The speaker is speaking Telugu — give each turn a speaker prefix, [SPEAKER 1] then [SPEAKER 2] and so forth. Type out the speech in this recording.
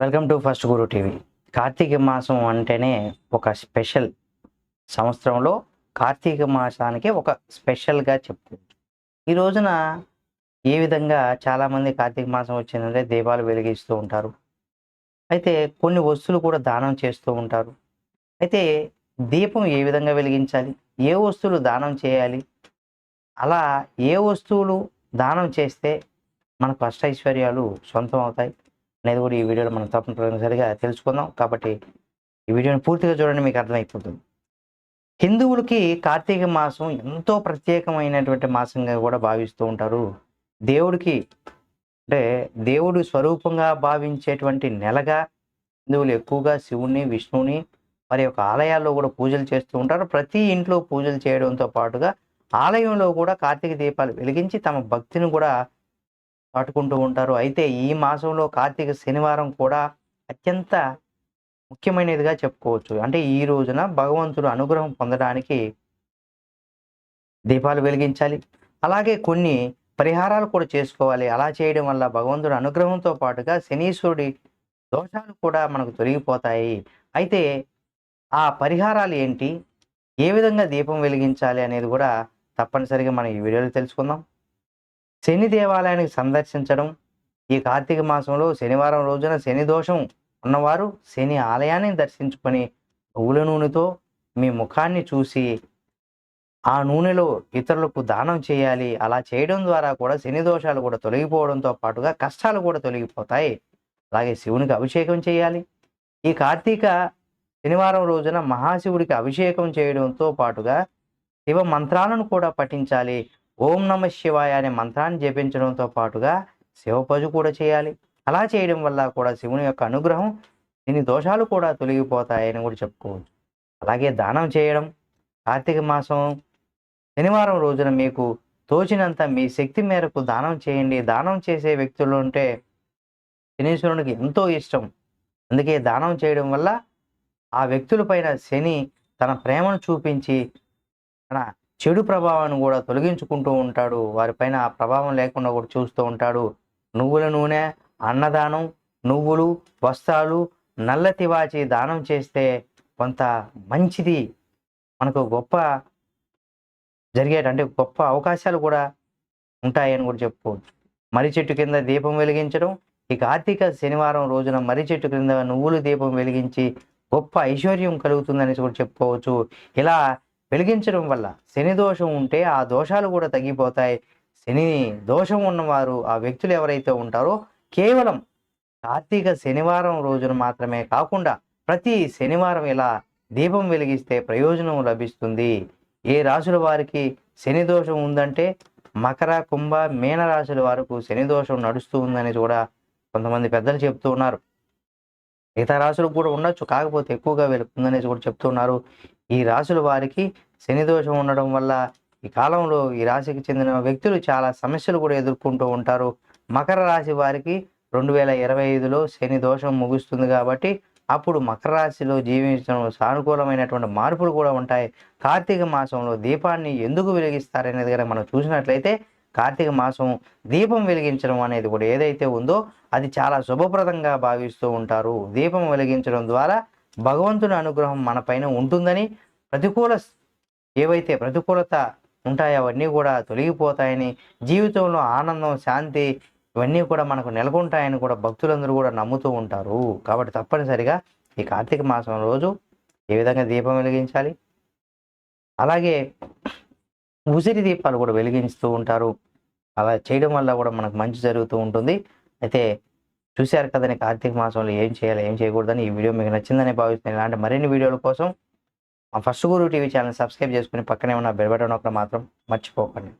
[SPEAKER 1] Welcome to first Guru TV. Karthika మాసం అంటేనే ఒక స్పెషల్ సంవత్సరంలో కార్తీక మాసానికి ఒక స్పెషల్గా చెప్తుంది ఈ రోజున ఏ విధంగా చాలామంది కార్తీక మాసం వచ్చిందంటే దీపాలు వెలిగిస్తూ ఉంటారు. అయితే కొన్ని వస్తువులు కూడా దానం చేస్తూ ఉంటారు. అయితే దీపం ఏ విధంగా వెలిగించాలి? ఏ వస్తువులు దానం చేయాలి? అలా ఏ వస్తువులు దానం చేస్తే మనకు అష్టైశ్వర్యాలు సొంతం అవుతాయి? అనేది కూడా ఈ వీడియోలో మనం తప్పనిసరిగా తెలుసుకుందాం. కాబట్టి ఈ వీడియోని పూర్తిగా చూడండి మీకు అర్థమైపోతుంది. హిందువులకి కార్తీక మాసం ఎంతో ప్రత్యేకమైనటువంటి మాసంగా కూడా భావిస్తూ ఉంటారు. దేవుడికి అంటే దేవుడు స్వరూపంగా భావించేటువంటి నెలగా హిందువులు ఎక్కువగా శివుణ్ణి విష్ణువుని మరి యొక్క ఆలయాల్లో కూడా పూజలు చేస్తూ ఉంటారు. ప్రతి ఇంట్లో పూజలు చేయడంతో పాటుగా ఆలయంలో కూడా కార్తీక దీపాలు వెలిగించి తమ భక్తిని కూడా చాటుకుంటూ ఉంటారు. అయితే ఈ మాసంలో కార్తీక శనివారం కూడా అత్యంత ముఖ్యమైనదిగా చెప్పుకోవచ్చు. అంటే ఈ రోజున భగవంతుడు అనుగ్రహం పొందడానికి దీపాలు వెలిగించాలి. అలాగే కొన్ని పరిహారాలు కూడా చేసుకోవాలి. అలా చేయడం వల్ల భగవంతుడు అనుగ్రహంతో పాటుగా శనీశ్వరుడి దోషాలు కూడా మనకు తొలగిపోతాయి. అయితే ఆ పరిహారాలు ఏంటి? ఏ విధంగా దీపం వెలిగించాలి అనేది కూడా తప్పనిసరిగా మనం ఈ వీడియోలో తెలుసుకుందాం. శని దేవాలయానికి సందర్శించడం. ఈ కార్తీక మాసంలో శనివారం రోజున శని దోషం ఉన్నవారు శని ఆలయాన్ని దర్శించుకొని నువ్వుల నూనెతో మీ ముఖాన్ని చూసి ఆ నూనెలో ఇతరులకు దానం చేయాలి. అలా చేయడం ద్వారా కూడా శని దోషాలు కూడా తొలగిపోవడంతో పాటుగా కష్టాలు కూడా తొలగిపోతాయి. అలాగే శివునికి అభిషేకం చేయాలి. ఈ కార్తీక శనివారం రోజున మహాశివుడికి అభిషేకం చేయడంతో పాటుగా శివ మంత్రాలను కూడా పఠించాలి. ఓం నమ శివాయ అనే మంత్రాన్ని జపించడంతో పాటుగా శివపజు కూడా చేయాలి. అలా చేయడం వల్ల కూడా శివుని యొక్క అనుగ్రహం దీని దోషాలు కూడా తొలగిపోతాయని కూడా చెప్పుకోవచ్చు. అలాగే దానం చేయడం కార్తీక మాసం శనివారం రోజున మీకు తోచినంత మీ శక్తి మేరకు దానం చేయండి. దానం చేసే వ్యక్తులు ఉంటే శనీశ్వరునికి ఎంతో ఇష్టం. అందుకే దానం చేయడం వల్ల ఆ వ్యక్తులపైన శని తన ప్రేమను చూపించి తన చెడు ప్రభావాన్ని కూడా తొలగించుకుంటూ ఉంటాడు. వారిపైన ఆ ప్రభావం లేకుండా కూడా చూస్తూ ఉంటాడు. నువ్వుల నూనె అన్నదానం నువ్వులు వస్త్రాలు నల్ల తివాచి దానం చేస్తే కొంత మంచిది. మనకు గొప్ప జరిగేట అంటే గొప్ప అవకాశాలు కూడా ఉంటాయని కూడా చెప్పుకోవచ్చు. మర్రి చెట్టు కింద దీపం వెలిగించడం ఈ కార్తీక శనివారం రోజున మర్రి చెట్టు కింద నువ్వులు దీపం వెలిగించి గొప్ప ఐశ్వర్యం కలుగుతుందనేసి కూడా చెప్పుకోవచ్చు. ఇలా వెలిగించడం వల్ల శని దోషం ఉంటే ఆ దోషాలు కూడా తగ్గిపోతాయి. శని దోషం ఉన్నవారు ఆ వ్యక్తులు ఎవరైతే ఉంటారో కేవలం కార్తీక శనివారం రోజున మాత్రమే కాకుండా ప్రతి శనివారం ఇలా దీపం వెలిగిస్తే ప్రయోజనం లభిస్తుంది. ఏ రాశుల వారికి శని దోషం ఉందంటే మకర కుంభ మీన రాశుల వారికి శని దోషం నడుస్తూ ఉందని కూడా కొంతమంది పెద్దలు చెప్తూ ఉన్నారు. మిగతా రాశులకు కూడా ఉండొచ్చు కాకపోతే ఎక్కువగా వెళుతుందనేసి కూడా చెప్తున్నారు ఈ రాశుల వారికి శని దోషం ఉండడం వల్ల ఈ కాలంలో ఈ రాశికి చెందిన వ్యక్తులు చాలా సమస్యలు కూడా ఎదుర్కొంటూ ఉంటారు. మకర రాశి వారికి రెండు వేల ఇరవై ఐదులో శని దోషం ముగుస్తుంది కాబట్టి అప్పుడు మకర రాశిలో జీవించడం సానుకూలమైనటువంటి మార్పులు కూడా ఉంటాయి. కార్తీక మాసంలో దీపాన్ని ఎందుకు వెలిగిస్తారనేది కనుక మనం చూసినట్లయితే కార్తీక మాసం దీపం వెలిగించడం అనేది కూడా ఏదైతే ఉందో అది చాలా శుభప్రదంగా భావిస్తూ ఉంటారు. దీపం వెలిగించడం ద్వారా భగవంతుని అనుగ్రహం మనపైన ఉంటుందని ప్రతికూల ఏవైతే ప్రతికూలత ఉంటాయో అవన్నీ కూడా తొలగిపోతాయని జీవితంలో ఆనందం శాంతి ఇవన్నీ కూడా మనకు నెలకొంటాయని కూడా భక్తులందరూ కూడా నమ్ముతూ ఉంటారు. కాబట్టి తప్పనిసరిగా ఈ కార్తీక మాసం రోజు ఏ విధంగా దీపం వెలిగించాలి? అలాగే ఉసిరి దీపాలు కూడా వెలిగిస్తూ ఉంటారు. అలా చేయడం వల్ల కూడా మనకు మంచి జరుగుతూ ఉంటుంది. అయితే చూశారు కదని కార్తీక మాసంలో ఏం చేయాలి ఏం చేయకూడదని ఈ వీడియో మీకు నచ్చిందని భావిస్తున్నాను. ఇలాంటి మరిన్ని వీడియోల కోసం మా first Guru TV channel subscribe చేసుకుని పక్కనే ఉన్న బెల్ బటన్ ఒకటి మాత్రం మర్చిపోకండి.